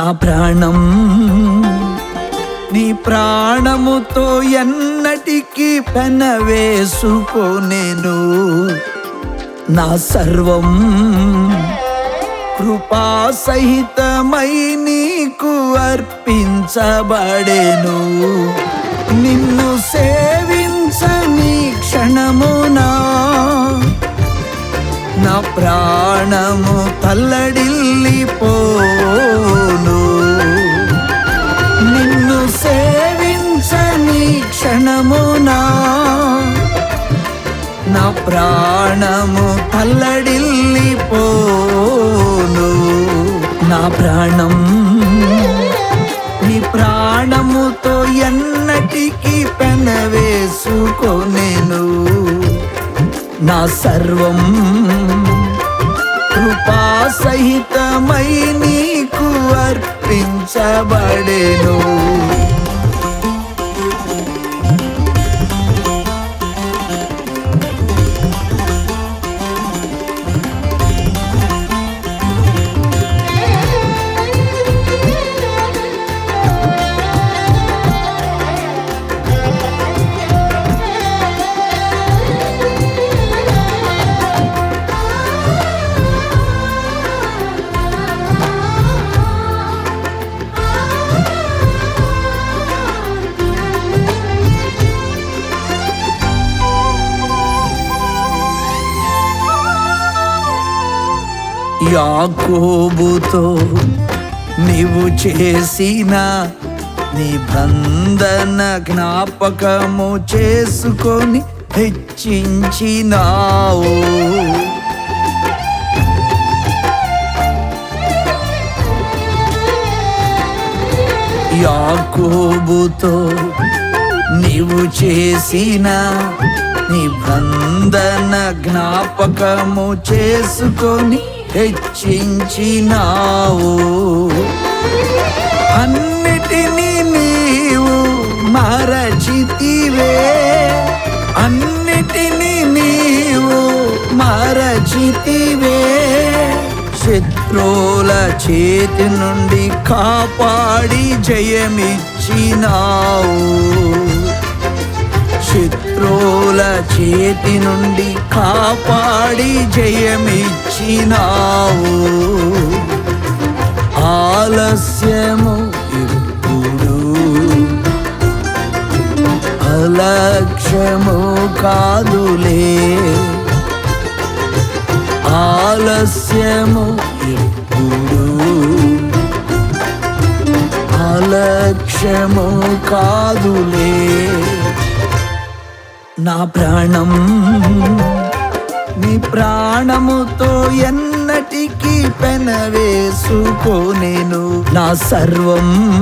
నా ప్రాణం. నీ ప్రాణముతో ఎన్నటికీ పెనవేసుకోనేను నా సర్వం కృపా సహితమై నీకు అర్పించబడేను. నిన్ను సేవించని క్షణమునా నా ప్రాణము తల్లడిల్లిపోను నిన్ను సేవించని క్షణమునా నా ప్రాణము తల్లడిల్లిపోను నా ప్రాణం నీ ప్రాణముతో ఎన్నటికీ పెనవేసుకోనేను. నా సర్వం నిలబడేను యాకోబుతో నీవు చేసిన నిబంధన జ్ఞాపకము చేసుకొని హెచ్చించినావు. యాకోబుతో నీవు చేసిన నిబంధన జ్ఞాపకము చేసుకొని హెచ్చించినావు. అన్నిటినీ నీవు మరచితివే. అన్నిటినీ నీవు మరచితివే. శత్రువుల చేతి నుండి కాపాడి జయమిచ్చినావు. శత్రువుల చేతి నుండి కాపాడి జయమిచ్చినావు. ఆలస్యము ఇప్పుడు. అలక్ష్యము కాదులే. ఆలస్యము ఇప్పుడు. అలక్ష్యము కాదులే. నా ప్రాణం. నీ ప్రాణముతో ఎన్నటికీ పెనవేసుకోనేను నా సర్వం.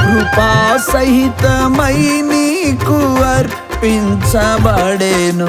కృపా సహితమై నీకు అర్పించబడేను.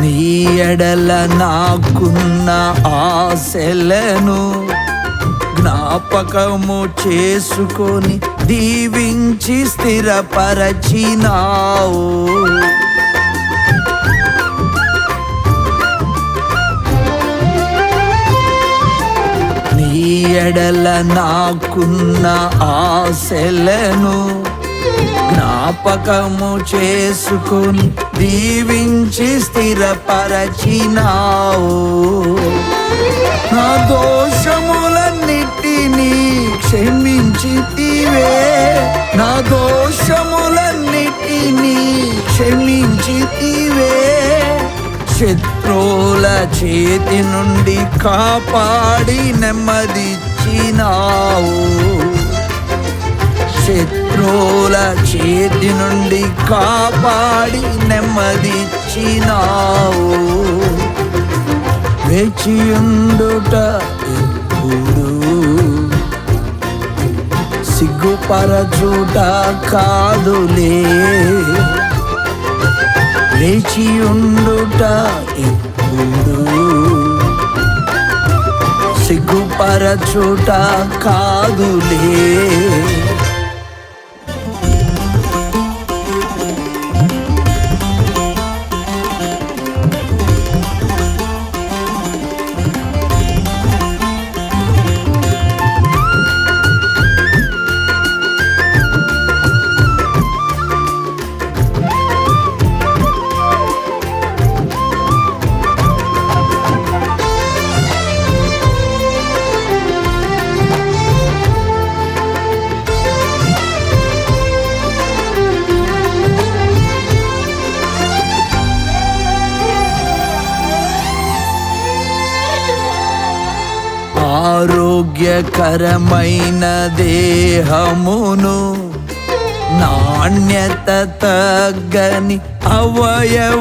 నీ ఎడల నాకున్న ఆశలను జ్ఞాపకము చేసుకొని దీవించి స్థిరపరచినావు. నీ ఎడల నాకున్న ఆశలను జ్ఞాపకము చేసుకొని దీవించి స్థిరపరచినావు. నా దోషములన్నిటినీ క్షమించితివే. నా దోషములన్నిటినీ క్షమించితివే. శత్రువుల చేతి నుండి కాపాడి నెమ్మదిచ్చినావు. శత్రువుల చేతి నుండి కాపాడి నెమ్మదిచ్చినావు. వేచియుండుట ఎప్పుడు సిగ్గుపరచుట కాదులే. వేచియుండుట ఎప్పుడు సిగ్గుపరచుట కాదులే. ఆరోగ్యకరమైన దేహమును నాణ్యత తగ్గని అవయవములనిచ్చినావు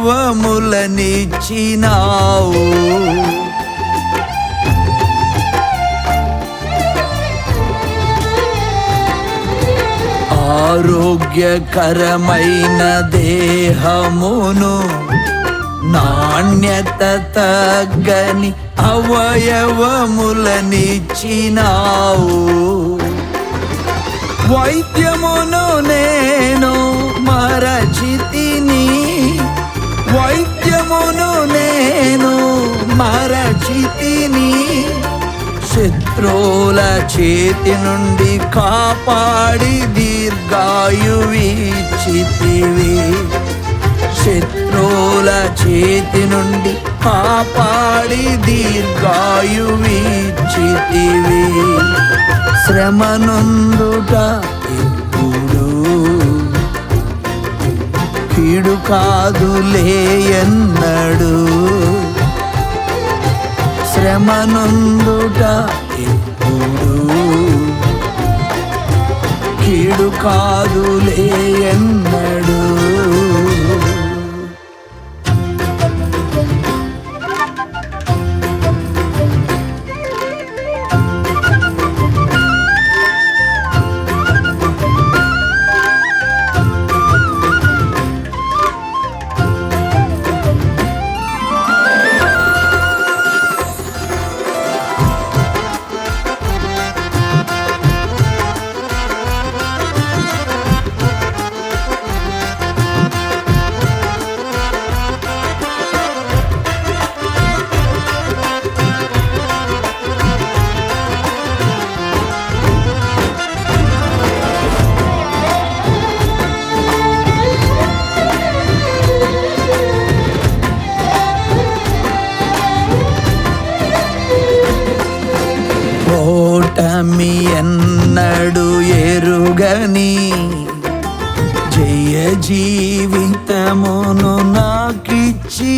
ఆరోగ్యకరమైన దేహమును నాణ్యత తగ్గని అవయవములనిచ్చినావు. వైద్యమును నేను మరచితిని. వైద్యమును నేను మరచితిని. శత్రువుల చేతి నుండి కాపాడి దీర్ఘాయువిచ్చితివి శత్రువుల చేతి నుండి కాపాడి దీర్ఘాయువీచితివి శ్రమనుందుట ఎప్పుడు కీడు కాదులే ఎన్నడు శ్రమనుందుట ఎప్పుడు కీడు కాదులే జీవితమును నాకిచ్చినావు.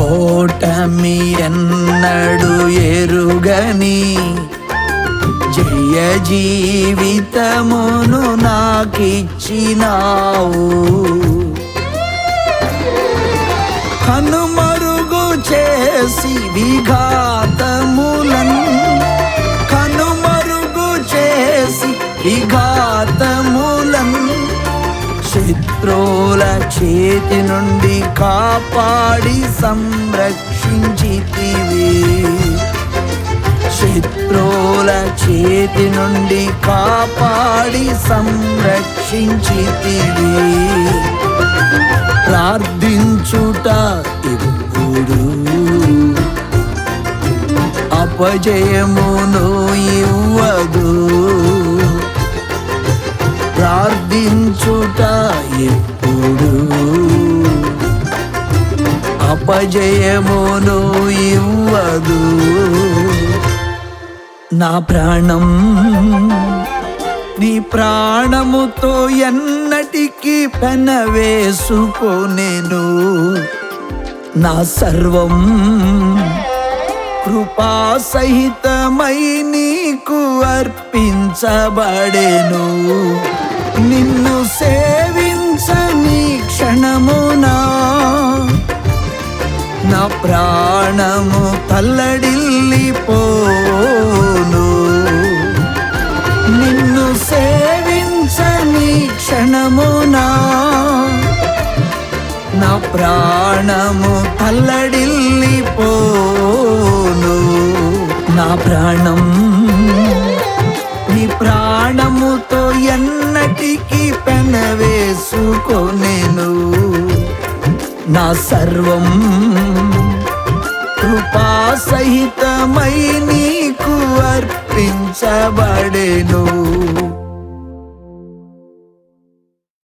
ఓటమి ఎన్నడు ఎరుగని జయ జీవితమును నాకిచ్చినావు. కనుమరుగు చేసి విఘాతములన్ కనుమరుగు చేసి విఘాతములన్ శత్రువుల చేతి నుండి కాపాడి సంరక్షించితివి. శత్రువుల చేతి నుండి కాపాడి సంరక్షించితివి. ప్రార్థించుట దేవుడు అపజయమును ఇవ్వదు. ప్రార్థించుట ఎప్పుడు? అపజయమును ఇవ్వదు. నా ప్రాణం నీ ప్రాణముతో ఎన్నటికీ పెనవేసుకోనేను. నా సర్వం. కృపా సహితమై నీకు అర్పించబడేను. నిన్ను సేవించని క్షణమునా నా ప్రాణము తల్లడి ప్రాణము ప్రాణము తల్లడిల్లిపోను నా ప్రాణం నీ ప్రాణముతో ఎన్నటికీ పెనవేసుకోనేను. నా సర్వం కృపా సహితమై నీకు అర్పించబడేను.